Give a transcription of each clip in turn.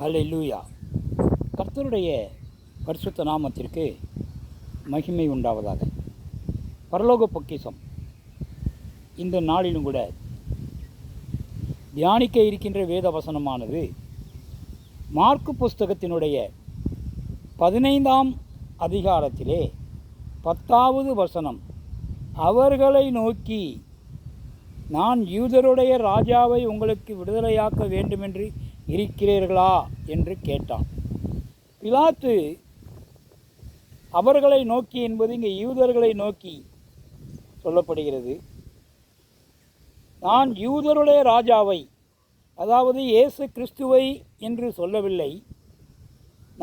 ஹalleluya கர்த்தருடைய பரிசுத்த நாமத்திற்கு மகிமை உண்டாவதாக. பரலோக பொக்கிசம் இந்த நாளிலும் கூட தியானிக்க இருக்கின்ற வேத வசனமானது மார்க்கு புஸ்தகத்தினுடைய பதினைந்தாம் அதிகாரத்திலே பத்தாவது வசனம். அவர்களை நோக்கி நான் யூதருடைய ராஜாவை உங்களுக்கு விடுதலையாக்க வேண்டுமென்று இருக்கிறீர்களா என்று கேட்டான். பிலாத்து அவர்களை நோக்கி என்பது இங்கே யூதர்களை நோக்கி சொல்லப்படுகிறது. நான் யூதருடைய ராஜாவை அதாவது இயேசு கிறிஸ்துவை என்று சொல்லவில்லை.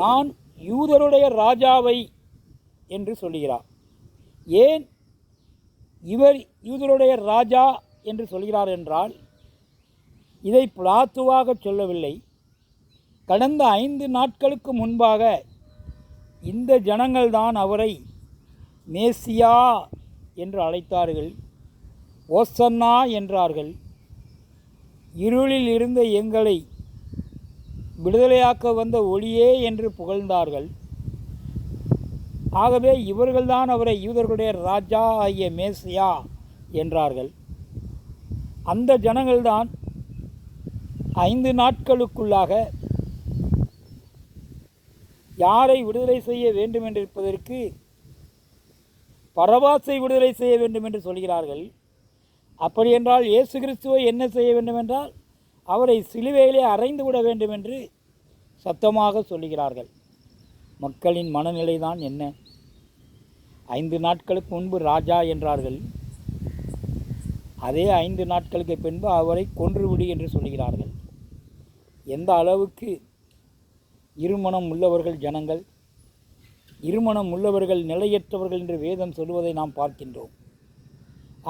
நான் யூதருடைய ராஜாவை என்று சொல்கிறார். ஏன் இவர் யூதருடைய ராஜா என்று சொல்கிறார் என்றால் இதை பிளாத்துவாக சொல்லவில்லை. கடந்த ஐந்து நாட்களுக்கு முன்பாக இந்த ஜனங்கள்தான் அவரை மேசியா என்று அழைத்தார்கள் ஓசன்னா என்றார்கள். இருளில் இருந்த எங்களை விடுதலையாக்க வந்த ஒளியே என்று புகழ்ந்தார்கள். ஆகவே இவர்கள்தான் அவரை யூதர்களுடைய ராஜா ஆகிய மேசியா என்றார்கள். அந்த ஜனங்கள்தான் ஐந்து நாட்களுக்குள்ளாக யாரை விடுதலை செய்ய வேண்டும் என்றிருப்பதற்கு பரவாசை விடுதலை செய்ய வேண்டும் என்று சொல்கிறார்கள். அப்படி என்றால் இயேசு கிறிஸ்துவை என்ன செய்ய வேண்டும் என்றால் அவரை சிலுவையிலே அறைந்து விட வேண்டும் என்று சத்தமாக சொல்லுகிறார்கள். மக்களின் மனநிலை தான் என்ன? ஐந்து நாட்களுக்கு முன்பு ராஜா என்றார்கள். அதே ஐந்து நாட்களுக்கு பின்பு அவரை கொன்றுவிடு என்று சொல்கிறார்கள். எந்த அளவுக்கு இருமணம் உள்ளவர்கள் ஜனங்கள் இருமணம் உள்ளவர்கள் நிலையற்றவர்கள் என்று வேதம் சொல்வதை நாம் பார்க்கின்றோம்.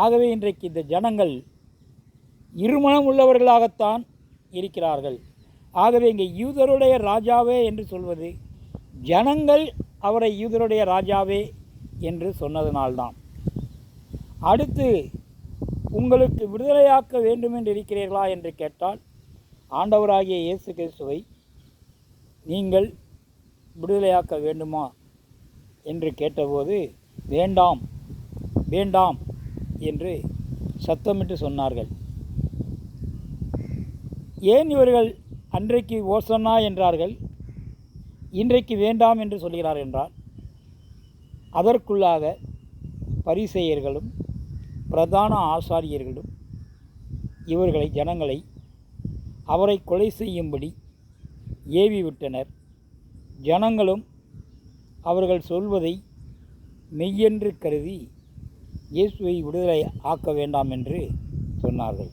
ஆகவே இன்றைக்கு இந்த ஜனங்கள் இருமணம் உள்ளவர்களாகத்தான் இருக்கிறார்கள். ஆகவே இங்கே யூதருடைய ராஜாவே என்று சொல்வது ஜனங்கள் அவரை யூதருடைய ராஜாவே என்று சொன்னதனால்தான். அடுத்து உங்களுக்கு விடுதலையாக்க வேண்டும் என்று இருக்கிறீர்களா என்று கேட்டால் ஆண்டவராகிய இயேசு கிறிஸ்துவை நீங்கள் விடுதலையாக்க வேண்டுமா என்று கேட்டபோது வேண்டாம் வேண்டாம் என்று சத்தமிட்டு சொன்னார்கள். ஏன் இவர்கள் அன்றைக்கு ஓசன்னா? என்றார்கள். இன்றைக்கு வேண்டாம் என்று சொல்கிறார் என்றார். அதற்குள்ளாக பரிசெயர்களும் பிரதான ஆசாரியர்களும் இவர்களை ஜனங்களை அவரை கொலை செய்யும்படி ஏவிவிட்டனர். ஜனங்களும் அவர்கள் சொல்வதை மெய்யென்று கருதி இயேசுவை விடுதலை ஆக்க வேண்டாம் என்று சொன்னார்கள்.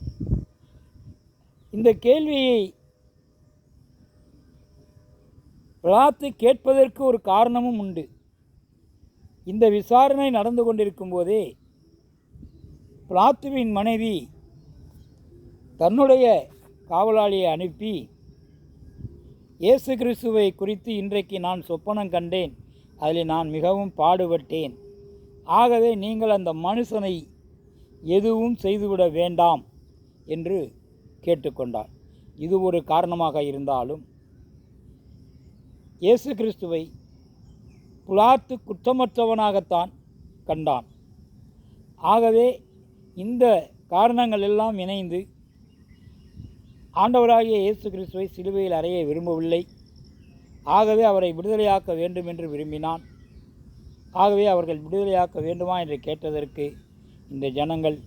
இந்த கேள்வியை பிளாத்து கேட்பதற்கு ஒரு காரணமும் உண்டு. இந்த விசாரணை நடந்து கொண்டிருக்கும் போதே பிளாத்துவின் மனைவி தன்னுடைய காவலாளியை அனுப்பி இயேசு கிறிஸ்துவை குறித்து இன்றைக்கு நான் சொப்பனம் கண்டேன். அதில் நான் மிகவும் பாடுபட்டேன். ஆகவே நீங்கள் அந்த மனுஷனை எதுவும் செய்துவிட வேண்டாம் என்று கேட்டுக்கொண்டார். இது ஒரு காரணமாக இருந்தாலும் இயேசு கிறிஸ்துவை புலாத்து குற்றமற்றவனாகத்தான் கண்டான். ஆகவே இந்த காரணங்கள் எல்லாம் இணைந்து ஆண்டவராகிய இயேசு கிறிஸ்துவை சிலுவையில் அறைய விரும்பவில்லை. ஆகவே அவரை விடுதலையாக்க வேண்டும் என்று விரும்பினான். ஆகவே அவர்கள் விடுதலையாக்க வேண்டுமா என்று கேட்டதற்கு இந்த ஜனங்கள்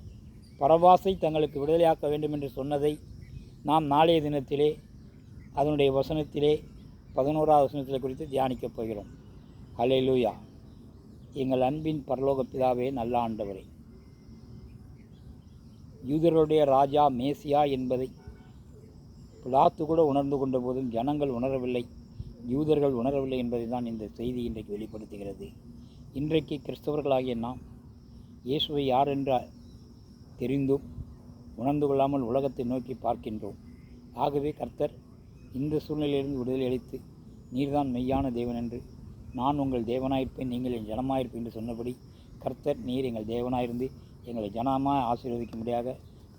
பரவாசை தங்களுக்கு விடுதலையாக்க வேண்டும் என்று சொன்னதை நாம் நாளைய தினத்திலே அதனுடைய வசனத்திலே பதினோராவது வசனத்தில் குறித்து தியானிக்கப் போகிறோம். ஹalleluya. எங்கள் அன்பின் பரலோக பிதாவே நல்ல ஆண்டவரே. யூதர்களுடைய ராஜா மேசியா என்பதை பிளாத்து கூட உணர்ந்து கொண்ட போதும் ஜனங்கள் உணரவில்லை. யூதர்கள் உணரவில்லை என்பதை தான் இந்த செய்தி இன்றைக்கு வெளிப்படுத்துகிறது. இன்றைக்கு கிறிஸ்தவர்களாகிய நாம் இயேசுவை யார் என்ற தெரிந்தும் உணர்ந்து கொள்ளாமல் உலகத்தை நோக்கி பார்க்கின்றோம். ஆகவே கர்த்தர் இந்த சூழ்நிலையிலிருந்து விடுதலை அளித்து நீர்தான் மெய்யான தேவன் என்று நான் உங்கள் தேவனாயிருப்பேன் நீங்கள் என் ஜனமாயிருப்பேன் என்று சொன்னபடி கர்த்தர் நீர் எங்கள் தேவனாயிருந்து எங்களை ஜனமாக ஆசீர்வதிக்கும்படியாக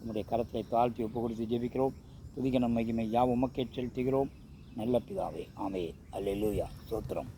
உங்களுடைய கரத்தை தாழ்த்தி ஒப்பு கொடுத்து ஜெபிக்கிறோம். துதிக்க மகிமை யாவும் உமக்கே செலுத்துகிறோம் நல்ல பிதாவே ஆமே அல்லூயா சோத்திரம்